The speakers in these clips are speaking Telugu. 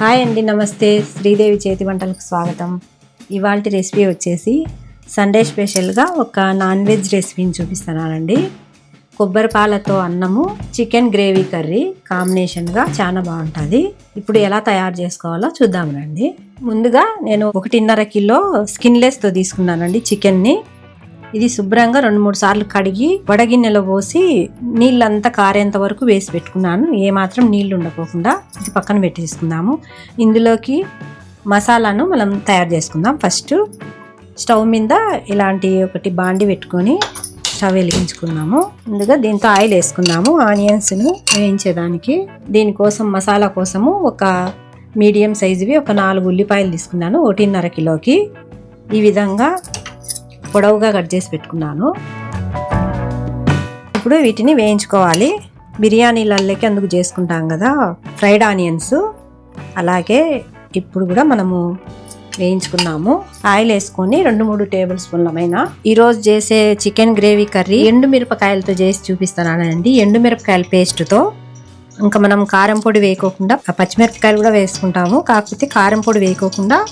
హాయ్ అండి నమస్తే. శ్రీదేవి చేతి వంటలకు స్వాగతం. ఇవాళ రెసిపీ వచ్చేసి సండే స్పెషల్గా ఒక నాన్ వెజ్ రెసిపీని చూపిస్తున్నానండి. కొబ్బరి పాలతో అన్నము చికెన్ గ్రేవీ కర్రీ కాంబినేషన్గా చాలా బాగుంటుంది. ఇప్పుడు ఎలా తయారు చేసుకోవాలో చూద్దాం రండి. ముందుగా నేను ఒకటిన్నర కిలో స్కిన్లెస్తో తీసుకున్నానండి చికెన్ని. ఇది శుభ్రంగా రెండు మూడు సార్లు కడిగి వడగిన్నెలో పోసి నీళ్ళంతా కారేంత వరకు వేసి పెట్టుకున్నాను. ఏమాత్రం నీళ్ళు ఉండకోకుండా ఇది పక్కన పెట్టేసుకుందాము. ఇందులోకి మసాలాను మనం తయారు చేసుకుందాం. ఫస్ట్ స్టవ్ మీద ఇలాంటి ఒకటి బాండి పెట్టుకొని స్టవ్ వెలిగించుకున్నాము. ముందుగా దీంతో ఆయిల్ వేసుకున్నాము ఆనియన్స్ను వేయించేదానికి. దీనికోసం మసాలా కోసము ఒక మీడియం సైజువి ఒక నాలుగు ఉల్లిపాయలు తీసుకున్నాను. ఒకటిన్నర కిలోకి. ఈ విధంగా పొడవుగా కట్ చేసి పెట్టుకున్నాను. ఇప్పుడు వీటిని వేయించుకోవాలి. బిర్యానీలలోకి అందుకు చేసుకుంటాం కదా ఫ్రైడ్ ఆనియన్స్. అలాగే ఇప్పుడు కూడా మనము వేయించుకున్నాము. ఆయిల్ వేసుకొని రెండు మూడు టేబుల్ స్పూన్లమైన ఈరోజు చేసే చికెన్ గ్రేవీ కర్రీ ఎండు మిరపకాయలతో చేసి చూపిస్తున్నానండి. ఎండు మిరపకాయల పేస్ట్తో. ఇంకా మనం కారం పొడి వేయకోకుండా పచ్చిమిరపకాయలు కూడా వేసుకుంటాము. కాకపోతే కారం పొడి వేయకోకుండా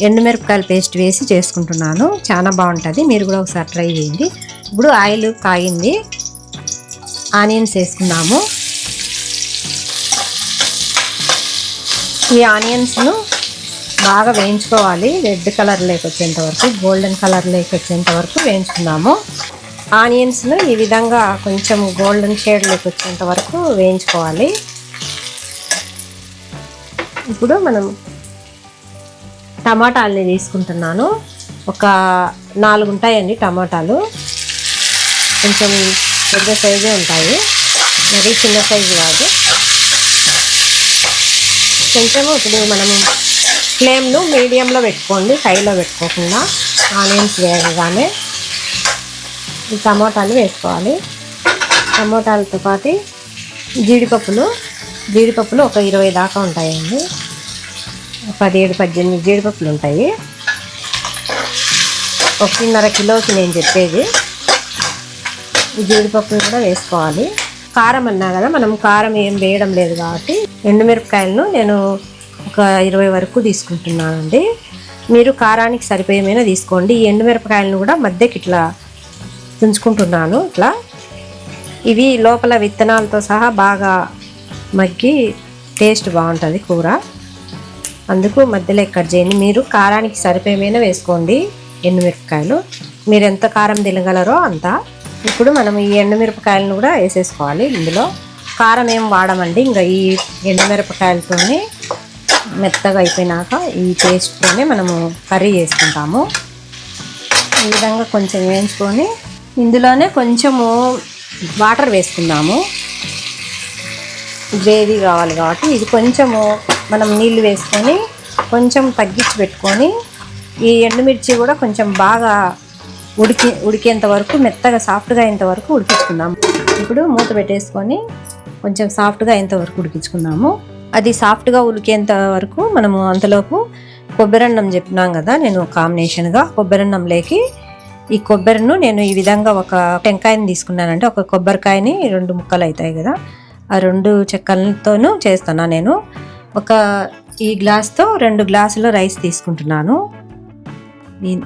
ఎండుమిరపకాయల పేస్ట్ వేసి చేసుకుంటున్నాను. చాలా బాగుంటుంది. మీరు కూడా ఒకసారి ట్రై చేయండి. ఇప్పుడు ఆయిల్ కాగింది. ఆనియన్స్ వేసుకున్నాము. ఈ ఆనియన్స్ను బాగా వేయించుకోవాలి. రెడ్ కలర్ లేకొచ్చేంత వరకు గోల్డెన్ కలర్ లేకొచ్చేంత వరకు వేయించుకున్నాము. ఆనియన్స్ను ఈ విధంగా కొంచెం గోల్డెన్ షేడ్ లేకొచ్చేంత వరకు వేయించుకోవాలి. ఇప్పుడు మనం టమాటాలని తీసుకుంటున్నాను. ఒక నాలుగు ఉంటాయండి టమాటాలు. కొంచెం పెద్ద సైజే ఉంటాయి. మరీ చిన్న సైజు కాదు. కొంచెం ఇప్పుడు మనము ఫ్లేమ్ను మీడియంలో పెట్టుకోండి హైలో పెట్టుకోకుండా ఆనియన్స్ వేయగానే ఈ టమాటాలు వేసుకోవాలి. టమాటాలతో పాటు జీడిపప్పులు జీడిపప్పులు ఒక ఇరవై దాకా ఉంటాయండి. పదిహేడు పద్దెనిమిది జీడిపప్పులు ఉంటాయి. ఒకటిన్నర కిలోకి నేను చెప్పేది. జీడిపప్పులు కూడా వేసుకోవాలి. కారం అన్నా కదా మనం కారం ఏం వేయడం లేదు కాబట్టి ఎండుమిరపకాయలను నేను ఒక ఇరవై వరకు తీసుకుంటున్నానండి. మీరు కారానికి సరిపోయేమైనా తీసుకోండి. ఈ ఎండుమిరపకాయలను కూడా మధ్యకి ఇట్లా తుంచుకుంటున్నాను ఇట్లా. ఇవి లోపల విత్తనాలతో సహా బాగా మగ్గి టేస్ట్ బాగుంటుంది కూర. అందుకు మధ్యలో కట్ చేయండి? మీరు కారానికి సరిపోయేమైనా వేసుకోండి ఎండుమిరపకాయలు. మీరు ఎంత కారం తినగలరో అంత. ఇప్పుడు మనం ఈ ఎండుమిరపకాయలను కూడా వేసేసుకోవాలి ఇందులో. కారం ఏం వాడమండి. ఇంకా ఈ ఎండుమిరపకాయలతోనే మెత్తగా అయిపోయినాక ఈ పేస్ట్తోనే మనము కర్రీ చేసుకుంటాము. ఈ విధంగా కొంచెం వేయించుకొని ఇందులోనే కొంచెము వాటర్ వేసుకుందాము. గ్రేవీ కావాలి కాబట్టి ఇది కొంచెము మనం నీళ్ళు వేసుకొని కొంచెం తగ్గించి పెట్టుకొని ఈ ఎండుమిర్చి కూడా కొంచెం బాగా ఉడికి ఉడికేంత వరకు మెత్తగా సాఫ్ట్గా అయ్యేంత వరకు ఉడికించుకుందాం. ఇప్పుడు మూత పెట్టేసుకొని కొంచెం సాఫ్ట్గా అయ్యేంత వరకు ఉడికించుకుందాము. అది సాఫ్ట్గా ఉడికేంత వరకు మనము అంతలోపు కొబ్బరన్నం చెప్పినాం కదా నేను కాంబినేషన్గా కొబ్బరన్నంలోకి ఈ కొబ్బరిను నేను ఈ విధంగా ఒక టెంకాయని తీసుకున్నానంటే ఒక కొబ్బరికాయని రెండు ముక్కలు అవుతాయి కదా ఆ రెండు చెక్కలతోనూ చేస్తాను నేను. ఒక ఈ గ్లాస్తో రెండు గ్లాసుల రైస్ తీసుకుంటున్నాను.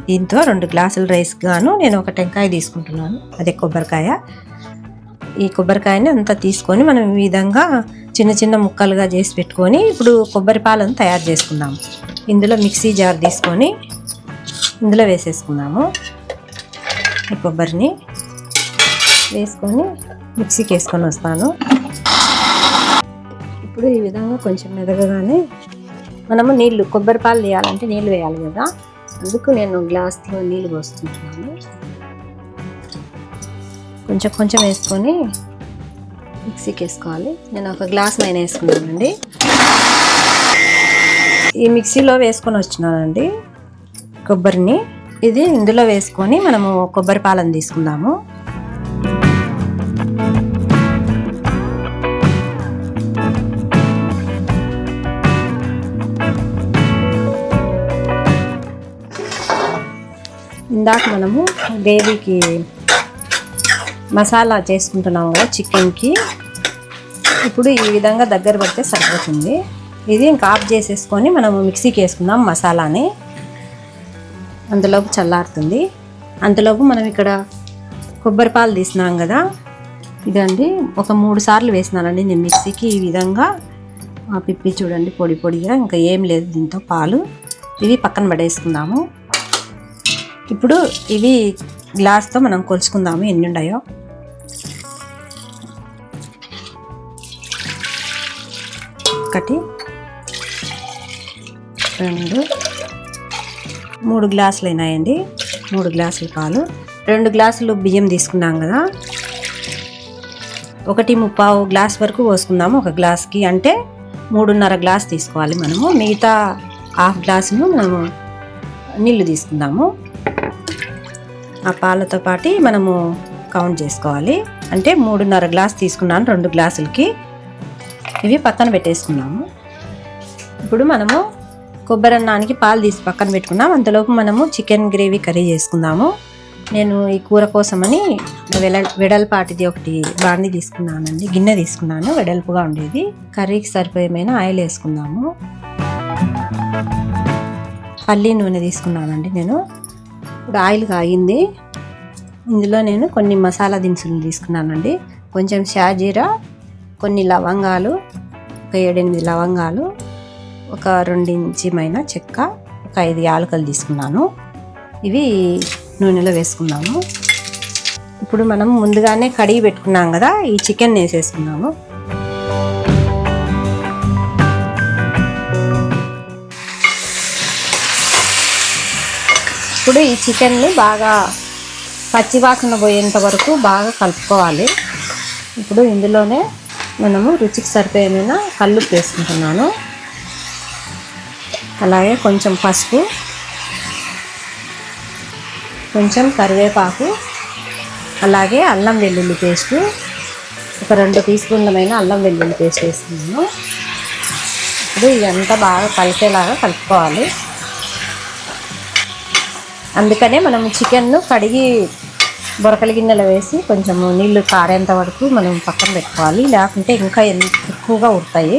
దీంతో రెండు గ్లాసుల రైస్ గాను నేను ఒక టెంకాయ తీసుకుంటున్నాను. అదే కొబ్బరికాయ. ఈ కొబ్బరికాయని అంతా తీసుకొని మనం ఈ విధంగా చిన్న చిన్న ముక్కలుగా చేసి పెట్టుకొని ఇప్పుడు కొబ్బరి పాలను తయారు చేసుకుందాం. ఇందులో మిక్సీ జార్ తీసుకొని ఇందులో వేసేసుకుందాము. ఈ కొబ్బరిని వేసుకొని మిక్సీకి వేసుకొని వస్తాను. ఇప్పుడు ఈ విధంగా కొంచెం మెదగగానే మనము నీళ్ళు కొబ్బరి పాలు తీయాలంటే నీళ్ళు వేయాలి కదా. అందుకు నేను గ్లాస్లో నీళ్ళు పోసుకుంటున్నాను. కొంచెం కొంచెం వేసుకొని మిక్సీకి వేసుకోవాలి. నేను ఒక గ్లాస్ పైన వేసుకున్నానండి. ఈ మిక్సీలో వేసుకొని వచ్చినానండి కొబ్బరిని. ఇది ఇందులో వేసుకొని మనము కొబ్బరి పాలను తీసుకుందాము. ఇందాక మనము గ్రేవీకి మసాలా చేసుకుంటున్నాము కదా చికెన్కి. ఇప్పుడు ఈ విధంగా దగ్గర పడితే సరిపోతుంది. ఇది ఇంకా ఆఫ్ చేసేసుకొని మనము మిక్సీకి వేసుకుందాం మసాలాని. అంతలోపు చల్లారుతుంది. అంతలోపు మనం ఇక్కడ కొబ్బరి పాలు తీసినాం కదా. ఇదండి ఒక మూడు సార్లు వేసినానండి నేను మిక్సీకి ఈ విధంగా. ఆ పిప్పి చూడండి పొడి పొడిగా ఇంకా ఏం లేదు దీంతో పాలు. ఇవి పక్కన పడేసుకుందాము. ఇప్పుడు ఇవి గ్లాస్తో మనం కొలుచుకుందాము ఎన్ని ఉన్నాయో ఒకటి రెండు మూడు గ్లాసులు అయినాయండి. మూడు గ్లాసులు పాలు. రెండు గ్లాసులు బియ్యం తీసుకున్నాం కదా. ఒకటి ముప్పావు గ్లాస్ వరకు పోసుకుందాము ఒక గ్లాస్కి. అంటే మూడున్నర గ్లాస్ తీసుకోవాలి మనము. మిగతా హాఫ్ గ్లాసును మనము నీళ్ళు తీసుకుందాము. ఆ పాలతో పాటు మనము కౌంట్ చేసుకోవాలి. అంటే మూడున్నర గ్లాస్ తీసుకున్నాను రెండు గ్లాసులకి. ఇవి పక్కన పెట్టేసుకున్నాము. ఇప్పుడు మనము కొబ్బరి అన్నానికి పాలు తీసి పక్కన పెట్టుకున్నాం. అంతలోపు మనము చికెన్ గ్రేవీ కర్రీ చేసుకుందాము. నేను ఈ కూర కోసమని వెల వెడల్పాటిది ఒకటి బాండి తీసుకున్నానండి గిన్నె తీసుకున్నాను. వెడల్పుగా ఉండేది. కర్రీకి సరిపోయేమైన ఆయిల్ వేసుకుందాము. పల్లీ నూనె తీసుకున్నానండి నేను. ఇప్పుడు ఆయిల్ కాగింది. ఇందులో నేను కొన్ని మసాలా దినుసులు తీసుకున్నానండి. కొంచెం షాజీరా కొన్ని లవంగాలు ఒక ఏడెనిమిది లవంగాలు ఒక రెండించిమైన చెక్క ఒక ఐదు యాలకలు తీసుకున్నాను. ఇవి నూనెలో వేసుకున్నాము ఇప్పుడు మనం ముందుగానే కడిగి పెట్టుకున్నాం కదా ఈ చికెన్ వేసేసుకున్నాము. ఇప్పుడు ఈ చికెన్ని బాగా పచ్చివాసన పోయేంత వరకు బాగా కలుపుకోవాలి. ఇప్పుడు ఇందులోనే మనము రుచికి సరిపోయిన కళ్ళు వేసుకుంటున్నాను. అలాగే కొంచెం పసుపు కొంచెం కరివేపాకు అలాగే అల్లం వెల్లుల్లి పేస్టు ఒక రెండు టీ స్పూన్లమైన అల్లం వెల్లుల్లి పేస్ట్ వేస్తున్నాను ఇప్పుడు ఇదంతా బాగా కలిసేలాగా కలుపుకోవాలి. అందుకనే మనం చికెన్ను కడిగి బొరకల గిన్నెలో వేసి కొంచెం నీళ్ళు కారేంత వరకు మనం పక్కన పెట్టుకోవాలి. లేకుంటే ఇంకా ఎక్కువగా ఉడతాయి.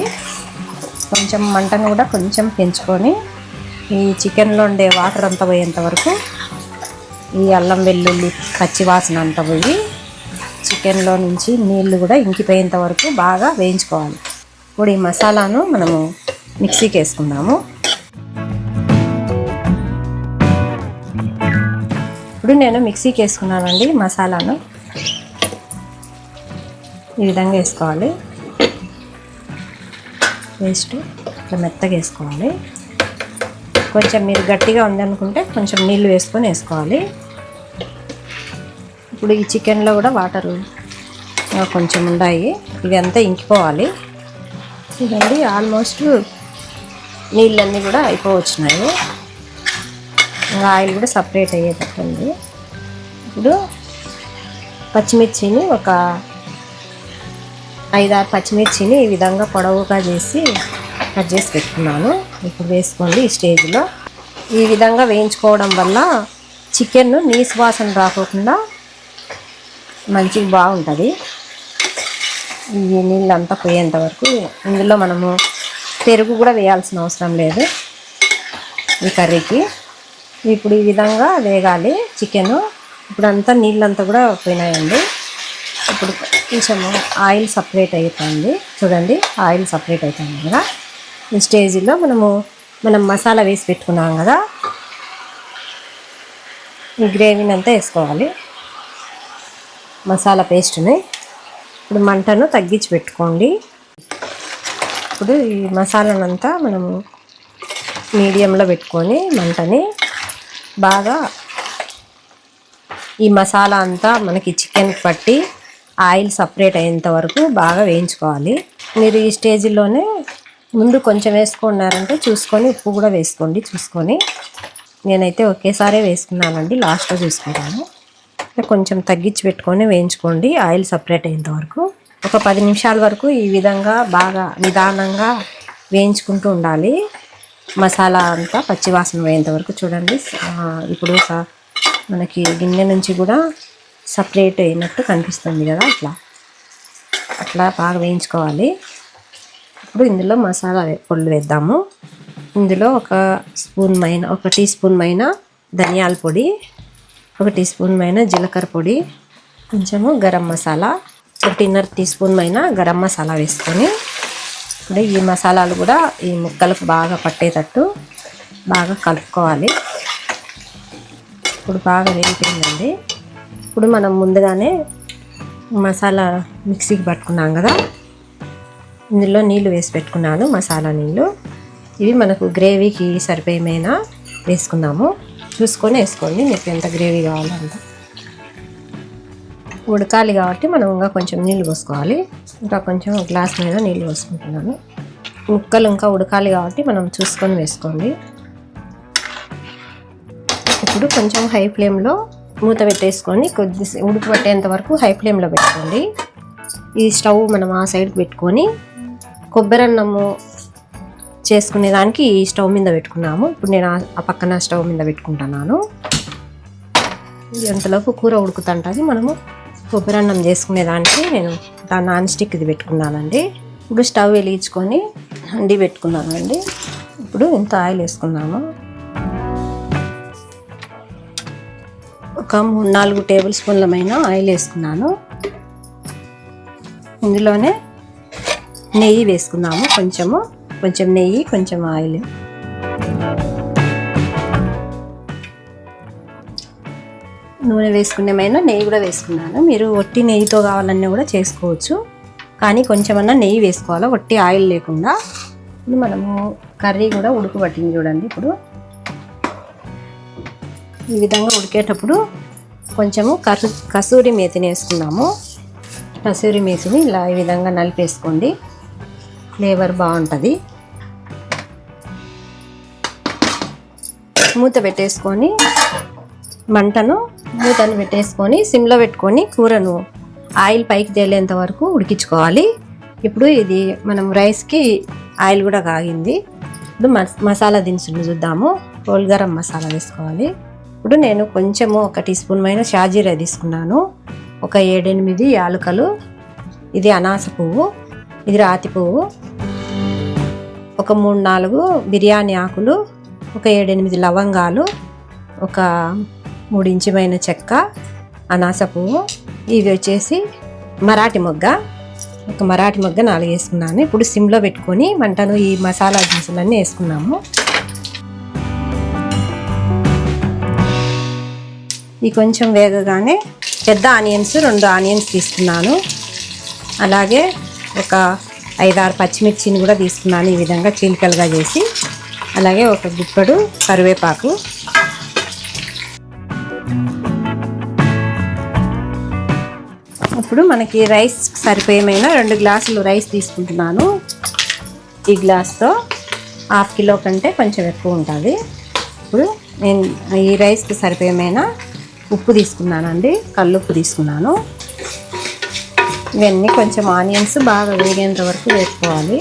కొంచెం మంటను కూడా కొంచెం పెంచుకొని ఈ చికెన్లో ఉండే వాటర్ అంతా పోయేంత వరకు ఈ అల్లం వెల్లుల్లి పచ్చి వాసన అంతా పోయి చికెన్లో నుంచి నీళ్ళు కూడా ఇంకిపోయేంత వరకు బాగా వేయించుకోవాలి. ఇప్పుడు ఈ మసాలాను మనము మిక్సీకి వేసుకుందాము. ఇప్పుడు నేను మిక్సీకి వేసుకున్నానండి మసాలాను. ఈ విధంగా వేసుకోవాలి. పేస్ట్ ఇట్లా మెత్తగా వేసుకోవాలి. కొంచెం మీరు గట్టిగా ఉందనుకుంటే కొంచెం నీళ్ళు వేసుకొని వేసుకోవాలి. ఇప్పుడు ఈ చికెన్లో కూడా వాటర్ కొంచెం ఉన్నాయి ఇవి అంతా ఇంకిపోవాలి. ఇదండి ఆల్మోస్ట్ నీళ్ళన్నీ కూడా అయిపోవచ్చినాయి. ఆయిల్ కూడా సపరేట్ అయ్యేటట్టు ఉంది ఇప్పుడు పచ్చిమిర్చిని ఒక ఐదారు పచ్చిమిర్చిని ఈ విధంగా పొడవుగా చేసి కట్ చేసి పెట్టుకున్నాను. ఇప్పుడు వేసుకోండి ఈ స్టేజ్లో. ఈ విధంగా వేయించుకోవడం వల్ల చికెన్ నీసు వాసన రాకుండా మంచిగా బాగుంటుంది. ఈ నీళ్ళంతా పోయేంత వరకు ఇందులో మనము పెరుగు కూడా వేయాల్సిన అవసరం లేదు. ఈ కర్రీకి. ఇప్పుడు ఈ విధంగా వేగాలి చికెన్. ఇప్పుడు అంతా నీళ్ళంతా కూడా పోయినాయండి. ఇప్పుడు కొంచెం ఆయిల్ సపరేట్ అవుతుంది చూడండి ఆయిల్ సపరేట్ అవుతుంది కదా. ఈ స్టేజ్లో మనము మనం మసాలా వేసి పెట్టుకున్నాం కదా. ఈ గ్రేవీని అంతా వేసుకోవాలి. మసాలా పేస్ట్ని. ఇప్పుడు మంటను తగ్గించి పెట్టుకోండి. ఇప్పుడు ఈ మసాలానంతా మనము మీడియంలో పెట్టుకొని మంటని బాగా ఈ మసాలా అంతా మనకి చికెన్ పట్టి ఆయిల్ సపరేట్ అయ్యేంత వరకు బాగా వేయించుకోవాలి. మీరు ఈ స్టేజ్లోనే ముందు కొంచెం వేసుకున్నారంటే చూసుకొని ఉప్పు కూడా వేసుకోండి చూసుకొని. నేనైతే ఒకేసారే వేసుకున్నానండి లాస్ట్లో చూసుకుంటాను. కొంచెం తగ్గించి పెట్టుకొని వేయించుకోండి ఆయిల్ సపరేట్ అయ్యేంత వరకు. ఒక పది నిమిషాల వరకు ఈ విధంగా బాగా నిదానంగా వేయించుకుంటూ ఉండాలి. మసాలా అంతా పచ్చివాసన పోయేంత వరకు చూడండి. ఇప్పుడు స- మనకి గిన్నె నుంచి కూడా సపరేట్ అయినట్టు కనిపిస్తుంది కదా అట్లా. అట్లా బాగా వేయించుకోవాలి. ఇప్పుడు ఇందులో మసాలా పొళ్ళు పొడులు వేద్దాము. ఇందులో ఒక స్పూన్ మైన ఒక టీ స్పూన్ మైన ధనియాల పొడి ఒక టీ స్పూన్ మైన జీలకర్ర పొడి కొంచెము గరం మసాలా ఒకటిన్నర టీ స్పూన్ మైన గరం మసాలా వేసుకొని ఇప్పుడు ఈ మసాలాలు కూడా ఈ ముక్కలకు బాగా పట్టేటట్టు బాగా కలుపుకోవాలి. ఇప్పుడు బాగా వేగిపోయిందండి. ఇప్పుడు మనం ముందుగానే మసాలా మిక్సీకి పట్టుకున్నాం కదా. ఇందులో నీళ్ళు వేసి పెట్టుకున్నాను మసాలా నీళ్ళు ఇవి మనకు గ్రేవీకి సరిపోయేమైనా వేసుకుందాము. చూసుకొని వేసుకోండి మీకు ఎంత గ్రేవీ కావాలంట. ఉడకాలి కాబట్టి మనం ఇంకా కొంచెం నీళ్ళు పోసుకోవాలి. ఇంకా కొంచెం గ్లాస్ మీద నీళ్ళు పోసుకుంటున్నాను. ముక్కలు ఇంకా ఉడకాలి కాబట్టి మనం చూసుకొని వేసుకోండి. ఇప్పుడు కొంచెం హై ఫ్లేమ్లో మూత పెట్టేసుకొని కొద్ది ఉడుకు పట్టేంత వరకు హై ఫ్లేమ్లో పెట్టుకోండి. ఈ స్టవ్ మనం ఆ సైడ్ పెట్టుకొని కొబ్బరి అన్నము చేసుకునే దానికి ఈ స్టవ్ మీద పెట్టుకున్నాము. ఇప్పుడు నేను ఆ- పక్కన స్టవ్ మీద పెట్టుకుంటున్నాను. ఎంతలోపు కూర ఉడుకుతుంటుంది. మనము కొబ్బరి అన్నం నేను దా నాన్ స్టిక్ ఇది పెట్టుకున్నానండి. ఇప్పుడు స్టవ్ వెలిగించుకొని హండి పెట్టుకున్నానండి. ఇప్పుడు ఇంత ఆయిల్ వేసుకున్నాము ఒక మూడు నాలుగు టేబుల్ స్పూన్లమైన ఆయిల్ వేసుకున్నాను. ఇందులోనే నెయ్యి వేసుకున్నాము కొంచెము. కొంచెం నెయ్యి కొంచెం ఆయిల్. నూనె వేసుకునేమైనా నెయ్యి కూడా వేసుకున్నాను. మీరు ఒట్టి నెయ్యితో కావాలన్నా కూడా చేసుకోవచ్చు. కానీ కొంచెమన్నా నెయ్యి వేసుకోవాలి? ఒట్టి ఆయిల్ లేకుండా. ఇప్పుడు మనము కర్రీ కూడా ఉడకబట్టింది చూడండి ఇప్పుడు. ఈ విధంగా ఉడికేటప్పుడు కొంచెము కసు కసూరి మేతిని వేసుకున్నాము కసూరి మేతిని ఇలా ఈ విధంగా నలిపేసుకోండి. ఫ్లేవర్ బాగుంటుంది. మూత పెట్టేసుకొని మంటను మూతను పెట్టేసుకొని సిమ్లో పెట్టుకొని కూరను ఆయిల్ పైకి తేలేంత వరకు ఉడికించుకోవాలి. ఇప్పుడు ఇది మనం రైస్కి ఆయిల్ కూడా కాగింది. ఇప్పుడు మసాలా దినుసులు చూద్దాము. హోల్ గరం మసాలా వేసుకోవాలి. ఇప్పుడు నేను కొంచెము ఒక టీ స్పూన్ పైన షాజీరా తీసుకున్నాను. ఒక ఏడెనిమిది యాలకలు ఇది అనాస పువ్వు ఇది రాతి పువ్వు ఒక మూడు నాలుగు బిర్యానీ ఆకులు ఒక ఏడెనిమిది లవంగాలు ఒక మూడు ఇంచుమైన చెక్క అనాస పువ్వు ఇది వచ్చేసి మరాఠీ మొగ్గ. ఒక మరాఠీ మొగ్గ నాలుగు వేసుకున్నాను. ఇప్పుడు సిమ్లో పెట్టుకొని మంటను ఈ మసాలా దినుసులన్నీ వేసుకున్నాము. ఈ కొంచెం వేగగానే పెద్ద ఆనియన్స్ రెండు ఆనియన్స్ తీసుకున్నాను. అలాగే ఒక ఐదారు పచ్చిమిర్చిని కూడా తీసుకున్నాను ఈ విధంగా చీలికలుగా చేసి. అలాగే ఒక గుప్పడు కరివేపాకు. ఇప్పుడు మనకి రైస్ సరిపోయేమైనా రెండు గ్లాసులు రైస్ తీసుకుంటున్నాను. ఈ గ్లాస్తో హాఫ్ కిలో కంటే కొంచెం ఎక్కువ ఉంటుంది. ఇప్పుడు నేను ఈ రైస్కి సరిపోయేమైనా ఉప్పు తీసుకున్నానండి. కల్లుప్పు తీసుకున్నాను. ఇవన్నీ కొంచెం ఆనియన్స్ బాగా వేగేంత వరకు వేసుకోవాలి.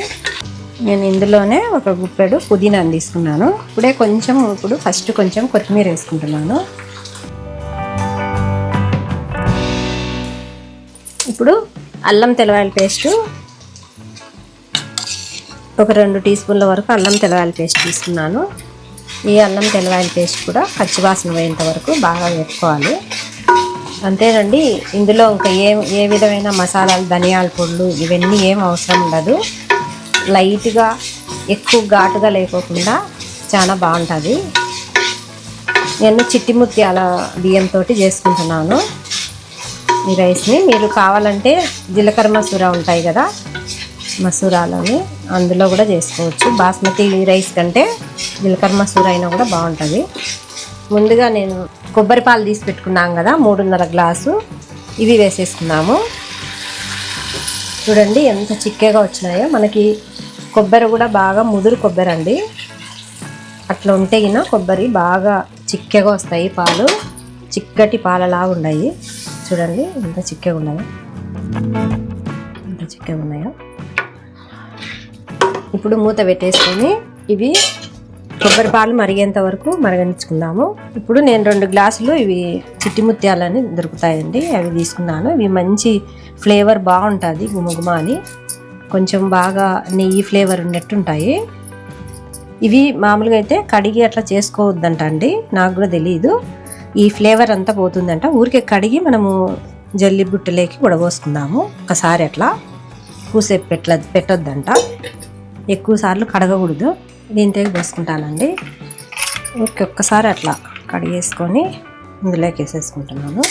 నేను ఇందులోనే ఒక గుప్పెడు పుదీనాని తీసుకున్నాను. ఇప్పుడే కొంచెం ఇప్పుడు ఫస్ట్ కొంచెం కొత్తిమీర వేసుకుంటున్నాను. ఇప్పుడు అల్లం తెల్లవాయల పేస్టు. ఒక రెండు టీ స్పూన్ల వరకు అల్లం తెలవాయల పేస్ట్ తీసుకున్నాను. ఈ అల్లం తెలవాయల పేస్ట్ కూడా పచ్చివాసన పోయేంత వరకు బాగా వేపుకోవాలి. అంతేనండి ఇందులో ఇంకా ఏ ఏ విధమైన మసాలాలు ధనియాల పొడులు ఇవన్నీ ఏం అవసరం ఉండదు. లైట్గా ఎక్కువ ఘాటుగా లేకోకుండా చాలా బాగుంటుంది. నేను చిట్టి ముత్యాల బియ్యంతో చేసుకుంటున్నాను. ఈ రైస్ని మీరు కావాలంటే జీలకర్ర మసూర ఉంటాయి కదా మసూరాలని అందులో కూడా చేసుకోవచ్చు. బాస్మతి రైస్ కంటే జీలకర్ర మసూర అయినా కూడా బాగుంటుంది. ముందుగా నేను కొబ్బరి పాలు తీసి పెట్టుకున్నాం కదా మూడున్నర గ్లాసు. ఇవి వేసేసుకున్నాము. చూడండి ఎంత చిక్కగా వచ్చినాయో. మనకి కొబ్బరి కూడా బాగా ముదురు కొబ్బరి అండి. అట్లా ఉంటే గిన కొబ్బరి బాగా చిక్కగా వస్తాయి పాలు. చిక్కటి పాలలాగా ఉన్నాయి చూడండి ఎంత చిక్కగా ఉన్నాయో ఎంత చిక్కగా ఉన్నాయో. ఇప్పుడు మూత పెట్టేసుకొని ఇవి కొబ్బరి పాలు మరిగేంత వరకు మరగనిచ్చుకుందాము. ఇప్పుడు నేను రెండు గ్లాసులు ఇవి చిట్టి ముత్యాలని దొరుకుతాయండి అవి తీసుకున్నాను. ఇవి మంచి ఫ్లేవర్ బాగుంటుంది గుమగుమ అని. కొంచెం బాగా నెయ్యి ఫ్లేవర్ ఉన్నట్టుంటాయి ఇవి మామూలుగా అయితే కడిగి అట్లా చేసుకోవద్దంట అండి నాకు కూడా తెలియదు ఈ ఫ్లేవర్ అంతా పోతుందంట. ఊరికే కడిగి మనము జల్లి బుట్టలేకి ఉడబోసుకుందాము ఒకసారి అట్లా కూసేపు పెట్ట పెట్టొద్దంట. ఎక్కువ సార్లు కడగకూడదు. దీంతో పోసుకుంటానండి. ఓకే ఒక్కసారి అట్లా కడిగేసుకొని ఇందులోకి వేసేసుకుంటున్నాను.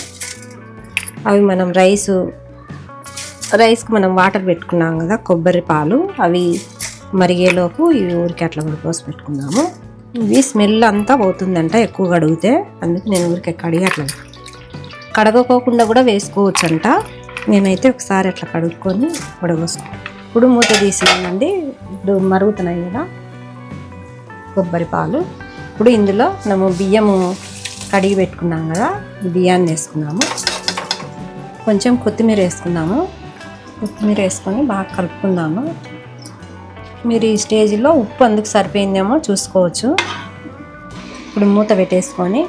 అవి మనం రైసు రైస్కి మనం వాటర్ పెట్టుకున్నాం కదా కొబ్బరి పాలు అవి మరిగేలోపు ఇవి ఊరికి అట్లా కూడా పోసి పెట్టుకుందాము. ఇవి స్మెల్ అంతా పోతుందంట ఎక్కువ కడిగితే అందుకు నేను ఊరికే కడిగి అట్లా కడగకోకుండా కూడా వేసుకోవచ్చు అంట నేనైతే ఒకసారి అట్లా కడుక్కొని ఉడగోసుకో ఇప్పుడు మూత తీసినామండి. ఇప్పుడు మరుగుతున్నాయి కదా కొబ్బరి పాలు. ఇప్పుడు ఇందులో మనము బియ్యము కడిగి పెట్టుకున్నాం కదా బియ్యాన్ని వేసుకున్నాము. కొంచెం కొత్తిమీర వేసుకున్నాము. కొత్తిమీర వేసుకొని బాగా కలుపుకుందాము. మీరు ఈ స్టేజ్లో ఉప్పు అందుకు సరిపోయిందేమో చూసుకోవచ్చు. ఇప్పుడు మూత పెట్టేసుకొని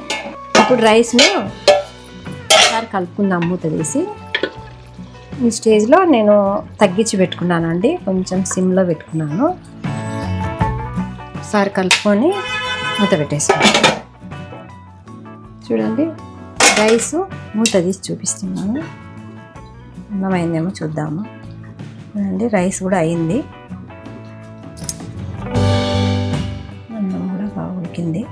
ఇప్పుడు రైస్ను ఒకసారి కలుపుకుందాం మూత తీసి. ఈ స్టేజ్లో నేను తగ్గించి పెట్టుకున్నానండి కొంచెం సిమ్లో పెట్టుకున్నాను. ఒకసారి కలుపుకొని మూత పెట్టేసుకున్నాను చూడండి రైస్ మూత తీసి చూపిస్తున్నాను. అన్నమైందేమో చూద్దాము. చూడండి రైస్ కూడా అయింది. ఉడికింది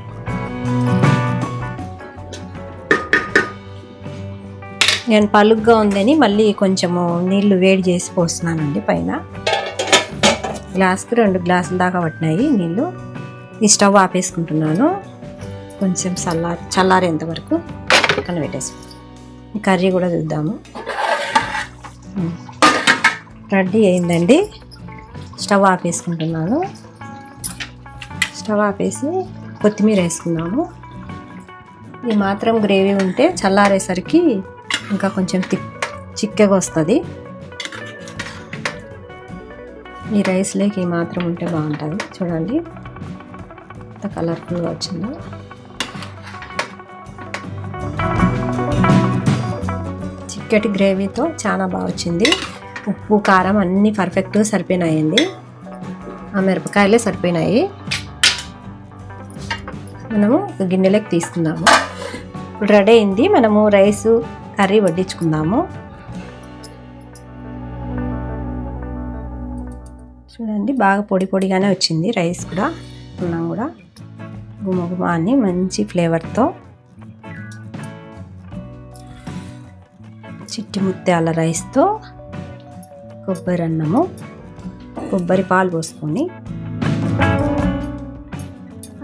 నేను పలుగ్గా ఉందని మళ్ళీ కొంచెము నీళ్ళు వేడి చేసి పోస్తున్నానండి పైన. గ్లాస్కి రెండు గ్లాసుల దాకా పట్టినాయి నీళ్ళు ఈ స్టవ్ ఆపేసుకుంటున్నాను. కొంచెం చల్లారి చల్లారేంత వరకు పక్కన పెట్టేసి కర్రీ కూడా చూద్దాము. రెడీ అయిందండి. స్టవ్ ఆపేసుకుంటున్నాను. స్టవ్ ఆపేసి కొత్తిమీర వేసుకున్నాము ఈ మాత్రం గ్రేవీ ఉంటే చల్లారేసరికి ఇంకా కొంచెం తిక్ చిక్కగా వస్తుంది. ఈ రైస్లోకి ఈ మాత్రం ఉంటే బాగుంటుంది. చూడండి. ఎంత కలర్ఫుల్గా వచ్చిందో. చిక్కటి గ్రేవీతో చాలా బాగా వచ్చింది. ఉప్పు కారం అన్నీ పర్ఫెక్ట్గా సరిపోయినాయండి. ఆ మిరపకాయలే సరిపోయినాయి. మనము గిన్నెలోకి తీసుకుందాము. ఇప్పుడు రెడీ అయింది. మనము రైసు కర్రీ వడ్డించుకుందాము. చూడండి బాగా పొడి పొడిగానే వచ్చింది రైస్ కూడా. అన్నం కూడా గుమగుమ అని మంచి ఫ్లేవర్తో చిట్టి ముత్యాల రైస్తో కొబ్బరి అన్నము కొబ్బరి పాలు పోసుకొని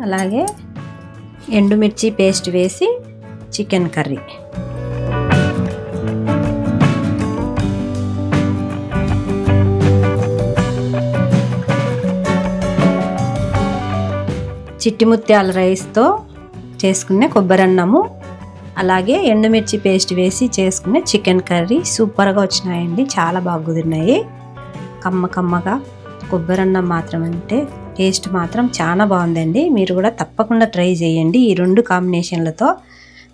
అలాగే ఎండుమిర్చి పేస్ట్ వేసి చికెన్ కర్రీ. చిట్టి ముత్యాల రైస్తో చేసుకునే కొబ్బరి అన్నము అలాగే ఎండుమిర్చి పేస్ట్ వేసి చేసుకునే చికెన్ కర్రీ సూపర్గా వచ్చినాయండి చాలా బాగా కుదిరినాయి. కమ్మ కమ్మగా కొబ్బరి అన్నం మాత్రం అంటే టేస్ట్ మాత్రం చాలా బాగుందండి. మీరు కూడా తప్పకుండా ట్రై చేయండి. ఈ రెండు కాంబినేషన్లతో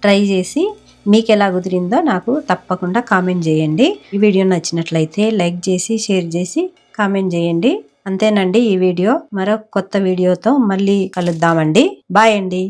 ట్రై చేసి మీకు ఎలా కుదిరిందో నాకు తప్పకుండా కామెంట్ చేయండి. ఈ వీడియో నచ్చినట్లయితే లైక్ చేసి షేర్ చేసి కామెంట్ చేయండి. అంతేనండి ఈ వీడియో. మరో కొత్త వీడియోతో మళ్ళీ కలుద్దామండి. బాయ్ అండి.